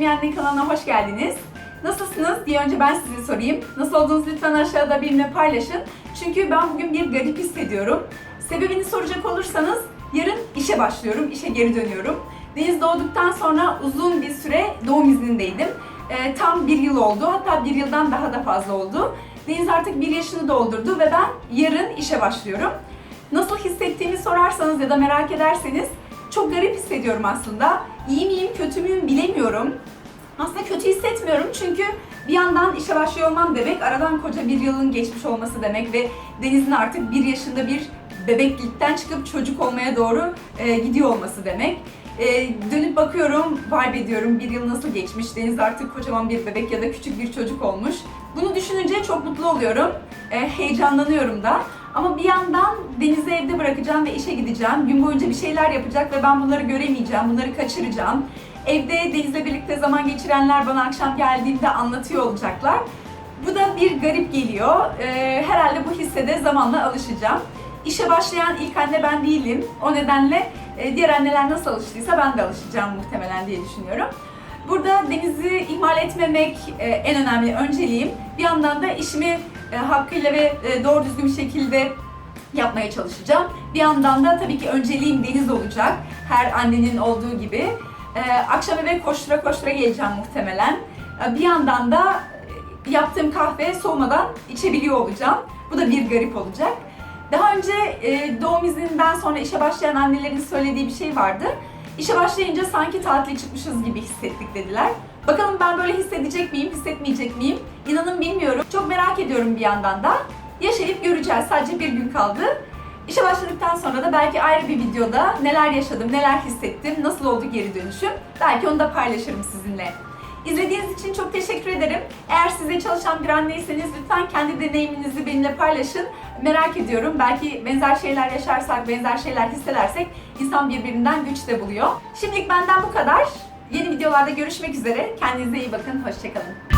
Anne kanalına hoş geldiniz. Nasılsınız diye önce ben size sorayım. Nasıl olduğunuzu lütfen aşağıda benimle paylaşın. Çünkü ben bugün bir garip hissediyorum. Sebebini soracak olursanız yarın işe başlıyorum, işe geri dönüyorum. Deniz doğduktan sonra uzun bir süre doğum iznindeydim. Ee, tam bir yıl oldu, hatta bir yıldan daha da fazla oldu. Deniz artık bir yaşını doldurdu ve ben yarın işe başlıyorum. Nasıl hissettiğimi sorarsanız ya da merak ederseniz çok garip hissediyorum aslında. İyi miyim, kötü müyüm bilemiyorum. Aslında kötü hissetmiyorum çünkü bir yandan işe başlıyor olmam demek, aradan koca bir yılın geçmiş olması demek ve Deniz'in artık bir yaşında bir bebeklikten çıkıp çocuk olmaya doğru e, gidiyor olması demek. E, dönüp bakıyorum, vay be diyorum bir yıl nasıl geçmiş, Deniz artık kocaman bir bebek ya da küçük bir çocuk olmuş. Bunu düşününce çok mutlu oluyorum, e, heyecanlanıyorum da. Ama bir yandan Deniz'i evde bırakacağım ve işe gideceğim. Gün boyunca bir şeyler yapacak ve ben bunları göremeyeceğim, bunları kaçıracağım. Evde Deniz'le birlikte zaman geçirenler bana akşam geldiğinde anlatıyor olacaklar. Bu da bir garip geliyor. Ee, herhalde bu hisse de zamanla alışacağım. İşe başlayan ilk anne ben değilim. O nedenle e, diğer anneler nasıl alıştıysa ben de alışacağım muhtemelen diye düşünüyorum. Burada Deniz'i ihmal etmemek e, en önemli önceliğim. Bir yandan da işimi e, hakkıyla ve e, doğru düzgün bir şekilde yapmaya çalışacağım. Bir yandan da tabii ki önceliğim Deniz olacak. Her annenin olduğu gibi. Ee, akşam eve koştura koştura geleceğim muhtemelen. Ee, bir yandan da e, yaptığım kahve soğumadan içebiliyor olacağım. Bu da bir garip olacak. Daha önce e, doğum izninden sonra işe başlayan annelerin söylediği bir şey vardı. İşe başlayınca sanki tatile çıkmışız gibi hissettik dediler. Bakalım ben böyle hissedecek miyim, hissetmeyecek miyim? İnanın bilmiyorum. Çok merak ediyorum bir yandan da. Yaşayıp göreceğiz. Sadece bir gün kaldı. İşe başladıktan sonra da belki ayrı bir videoda neler yaşadım, neler hissettim, nasıl oldu geri dönüşüm. Belki onu da paylaşırım sizinle. İzlediğiniz için çok teşekkür ederim. Eğer siz de çalışan bir anneyseniz lütfen kendi deneyiminizi benimle paylaşın. Merak ediyorum. Belki benzer şeyler yaşarsak, benzer şeyler hissedersek insan birbirinden güç de buluyor. Şimdilik benden bu kadar. Yeni videolarda görüşmek üzere. Kendinize iyi bakın. Hoşçakalın.